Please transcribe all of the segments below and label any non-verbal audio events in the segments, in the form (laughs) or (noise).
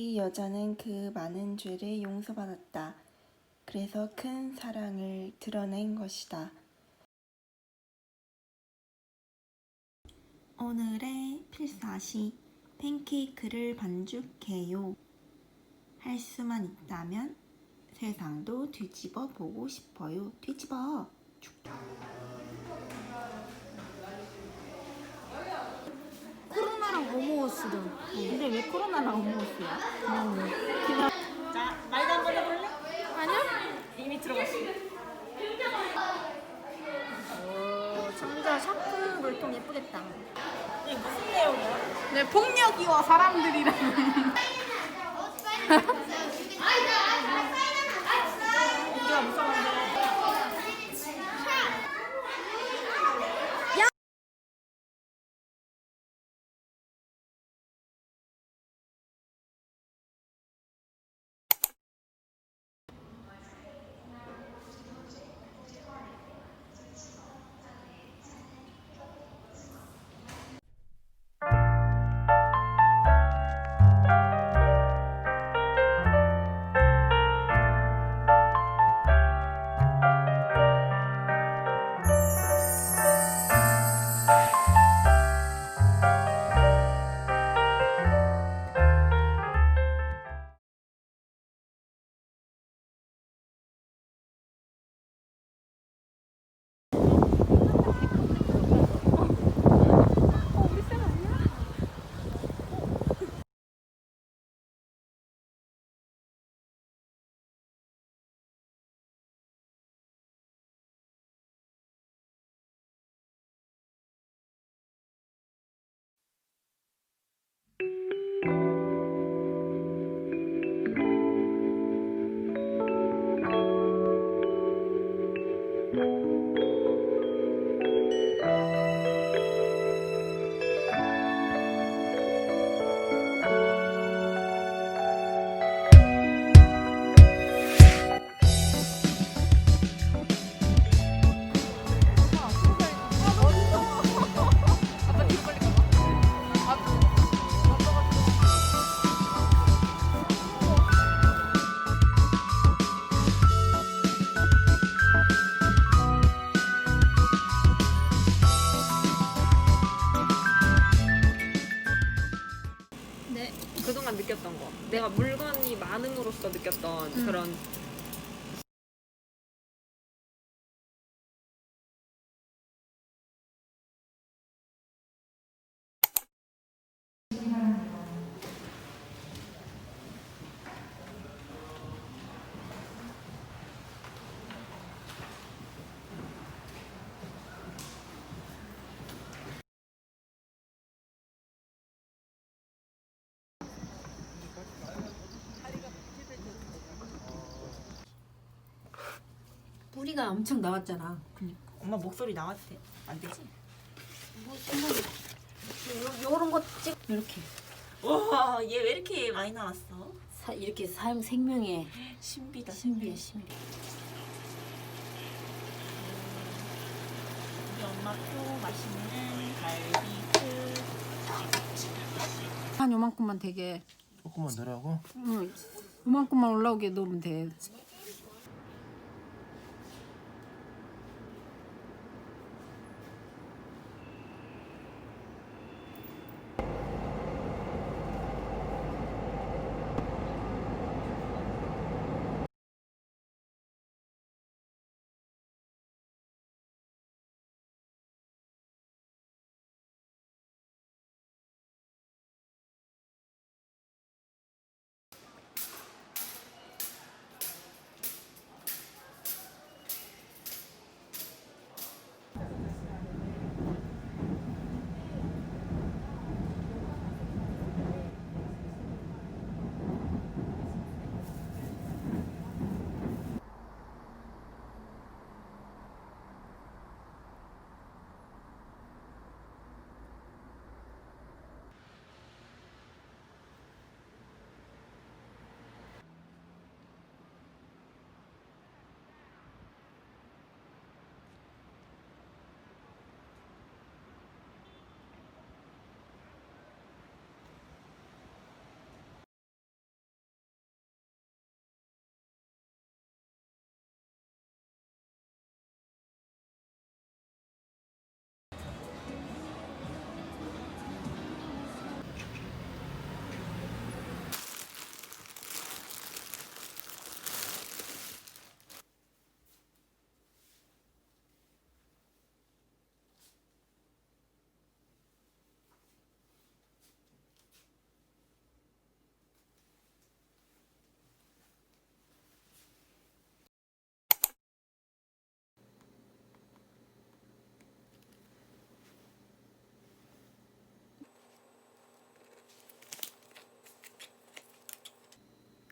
이 여자는 그 많은 죄를 용서받았다. 그래서 큰 사랑을 드러낸 것이다. 오늘의 필사시 팬케이크를 반죽해요. 할 수만 있다면 세상도 뒤집어 보고 싶어요. 뒤집어. 코 어머어스든 근데 왜 코로나랑 어머어스야? 자, 말도 한번 해볼래? 아니요? 이미 들어갔어. 오 진짜 샤프 물통 예쁘겠다 이게 무슨 내용이야? 네 폭력이와 사람들이랑 이 (laughs) 느꼈던 음. 그런 뿌리가 엄청 나왔잖아 엄마 목소리 나왔대. 안 되지? 뭐 생각이 요, 요런 거 찍 이렇게 와, 얘 왜 이렇게 많이 나왔어? 사, 이렇게 사용 생명의 신비다. 신비해 신비 우리 엄마 표 맛있는 갈비찜. 한 요만큼만 되게 조금만 넣으라고? 응 요만큼만 올라오게 놓으면 돼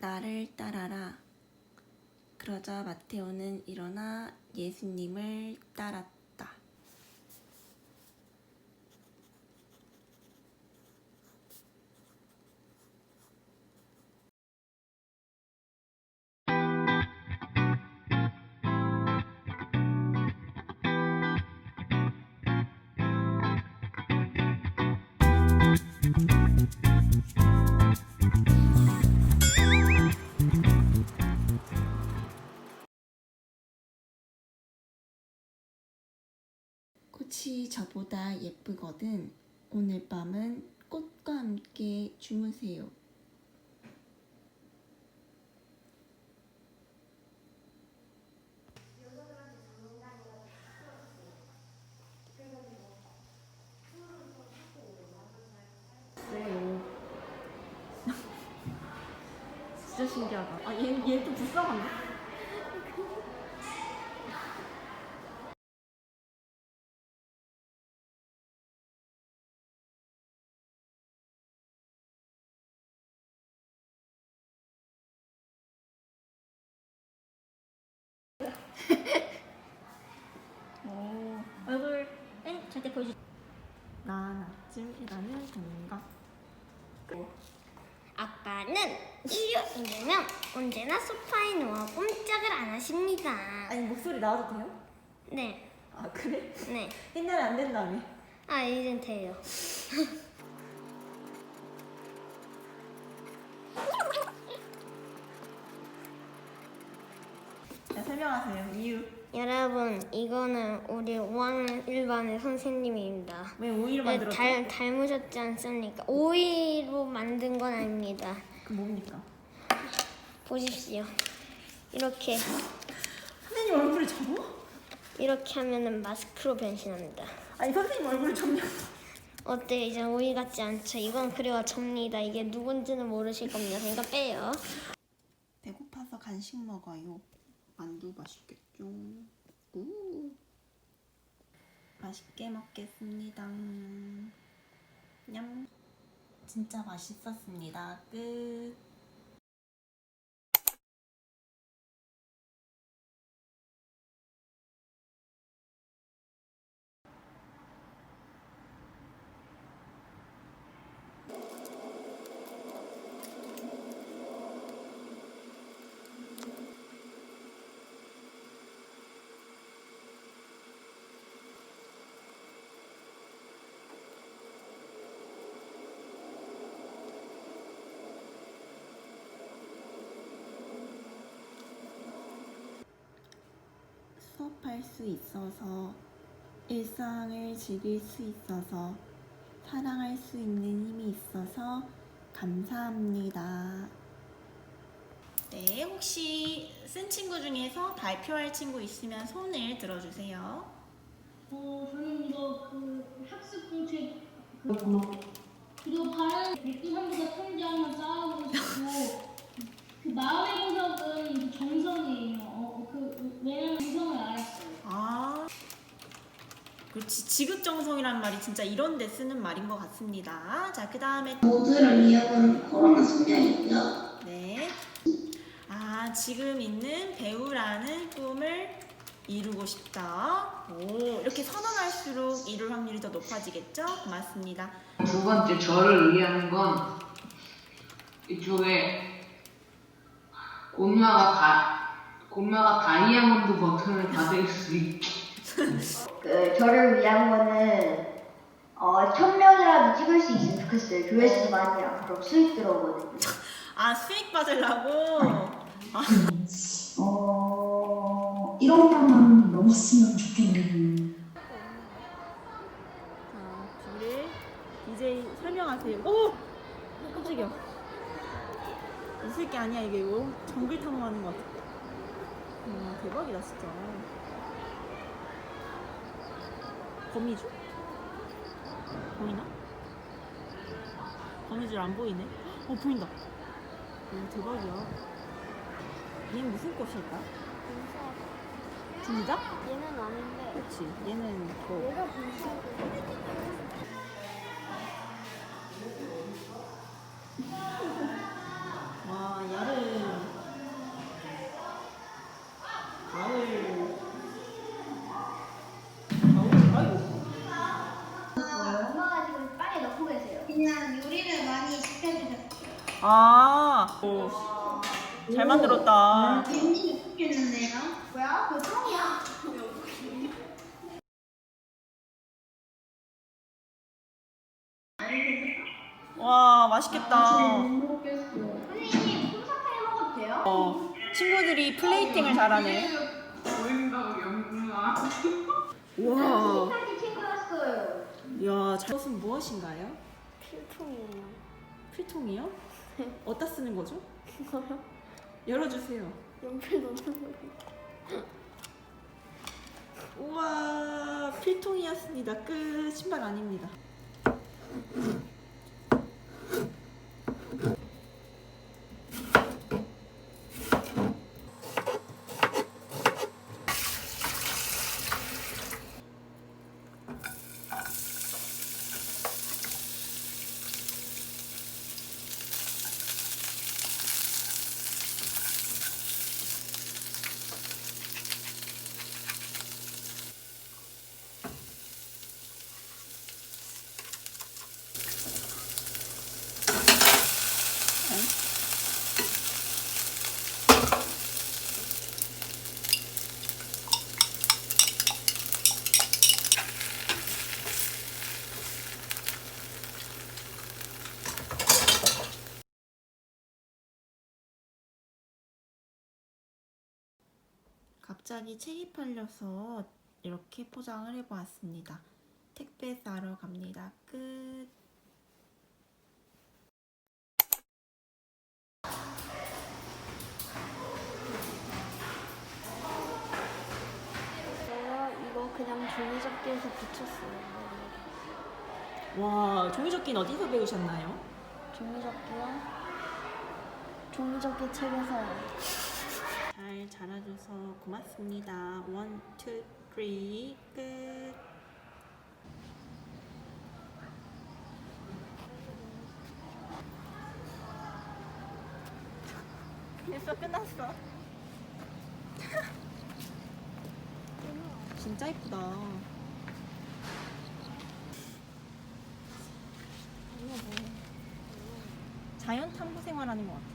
나를 따라라. 그러자 마테오는 일어나 예수님을 따랐다. 꽃이 저보다 예쁘거든. 오늘 밤은 꽃과 함께 주무세요. 진짜 신기하다. 아, 얘, 얘좀 불쌍한데? 오, 얼굴은 절대 보여주지 난 아침이라는 생각. 아빠는 일요일이면 언제나 소파에 누워 꼼짝을 안 하십니다. 아니, 목소리 나와도 돼요? 네, 아, 그래? 네. (laughs) 옛날에 안 된다며. 아, 이젠 돼요. (laughs) 자, 설명하세요. 이유. 여러분, 이거는 우리 5학년 1반의 선생님입니다. 왜 오이를 네, 만들었죠? 닮, 닮으셨지 않습니까? 오이로 만든 건 아닙니다. 그 뭡니까? 보십시오. 이렇게, 선생님 얼굴을 접어? 이렇게 하면은 마스크로 변신합니다. 아니, 선생님 얼굴을 접냐? 어때? 이제 오이 같지 않죠? 이건 그래와 접니다. 이게 누군지는 모르실 겁니다. 그러니까 빼요. 배고파서 간식 먹어요. 만두 맛있겠죠? 우. 맛있게 먹겠습니다. 냠. 진짜 맛있었습니다. 끝. 수업할 수 있어서 일상을 즐길 수 있어서 사랑할 수 있는 힘이 있어서 감사합니다. 네, 혹시 쓴 친구 중에서 발표할 친구 있으면 손을 들어주세요. 어, 저는 이거 그 학습 공책 그 그리고 다른 백두산보다 편지 하나 쌓아보고 싶고 그 마음의 보석은 그 정성이에요. 어, 그 왜냐면 정성을 알았어요. 아, 그렇지. 지극정성이란 말이 진짜 이런 데 쓰는 말인 것 같습니다. 자, 그 다음에 모두를 위하는 코로나 순장입니다. 네. 아, 지금 있는 배우라는 꿈을 이루고 싶다. 오, 이렇게 선언할수록 이룰 확률이 더 높아지겠죠? 고맙습니다. 두 번째 저를 위하는 건 이쪽에 곰마가 다 곰마가 다이아몬드 버튼을 받을 수 있게 그 저를 위한 거는 어, 천 명이라도 찍을 수 있으면 좋겠어요. 조회수 많이 안 그럼 수익 들어오거든요. 아, 수익 받으려고? 어, 1억만 넘었으면 좋겠네요. 자, 줄에 이제 설명하세요. 오! 깜짝이야. 웃을 게 아니야, 이게. 오, 정글 탐험하는 것 같아. 음, 대박이다, 진짜. 거미줄? 보이나? 거미줄 안 보이네? 어, 보인다. 오, 대박이야. 얘는 무슨 꽃일까? 진짜? 얘는 아닌데. 그렇지. 얘는 뭐. 얘가 분수 아, 오, 잘 만들었다. 왠지 좋겠는데요? 뭐야? 그 똥이야. 와, 맛있겠다. 선생님, 솜사탕 먹어도 돼요? 어, 친구들이 플레이팅을 잘하네. 보인다고. 와, 사진 챙겨왔어요. 야, 저것은 무엇인가요? 필통이에요. 필통이요? 어디다 쓰는 거죠? 열어주세요. 연필 넣는 거. 우와, 필통이었습니다. 끝. 신발 아닙니다. 갑자기 책이 팔려서 이렇게 포장을 해보았습니다. 택배 싸러 갑니다. 끝. 이거 그냥 종이접기에서 붙였어요. 와, 종이접기는 어디서 배우셨나요? 종이접기요? 종이접기 책에서요. 잘 자라줘서 고맙습니다. 원, 투, 쓰리, 끝. (laughs) 진짜 예쁘다. 자연 탐구 생활 하는 것 같아.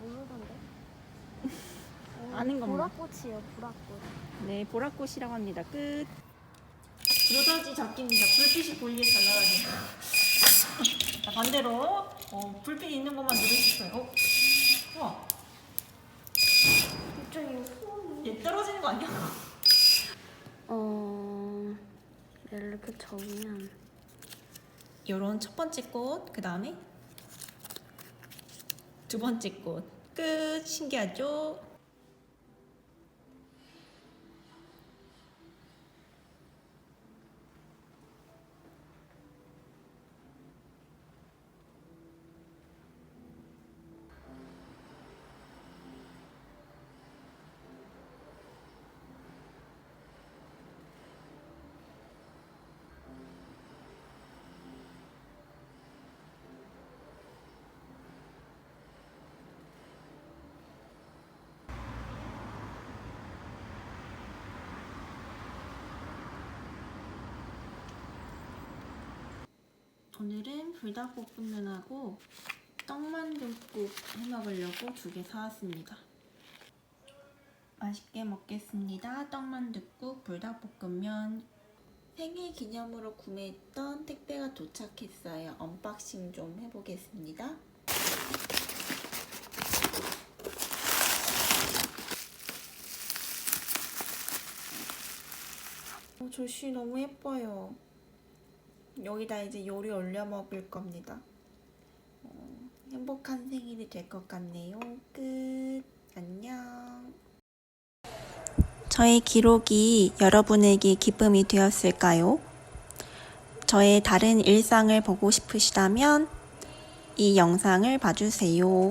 모르던데? 아는 것만. 보라꽃이에요, 보라꽃. 네, 보라꽃이라고 합니다. 끝. 브로더지 잡기입니다. 불빛이 보이게 잘 나가게. (laughs) 자, 반대로 어, 불빛 있는 것만 누르시고요. 어? 우와, 얘 떨어지는 거 아니야? 어, 이렇게 접으면 요런 첫 번째 꽃, 그 다음에 두 번째 꽃. 끝. 신기하죠? 오늘은 불닭볶음면하고 떡만둣국 해 먹으려고 두 개 사왔습니다. 맛있게 먹겠습니다. 떡만둣국, 불닭볶음면. 생일 기념으로 구매했던 택배가 도착했어요. 언박싱 좀 해보겠습니다. 어, 조시 너무 예뻐요. 여기다 이제 요리 올려 먹을 겁니다. 어, 행복한 생일이 될 것 같네요. 끝. 안녕. 저의 기록이 여러분에게 기쁨이 되었을까요? 저의 다른 일상을 보고 싶으시다면 이 영상을 봐주세요.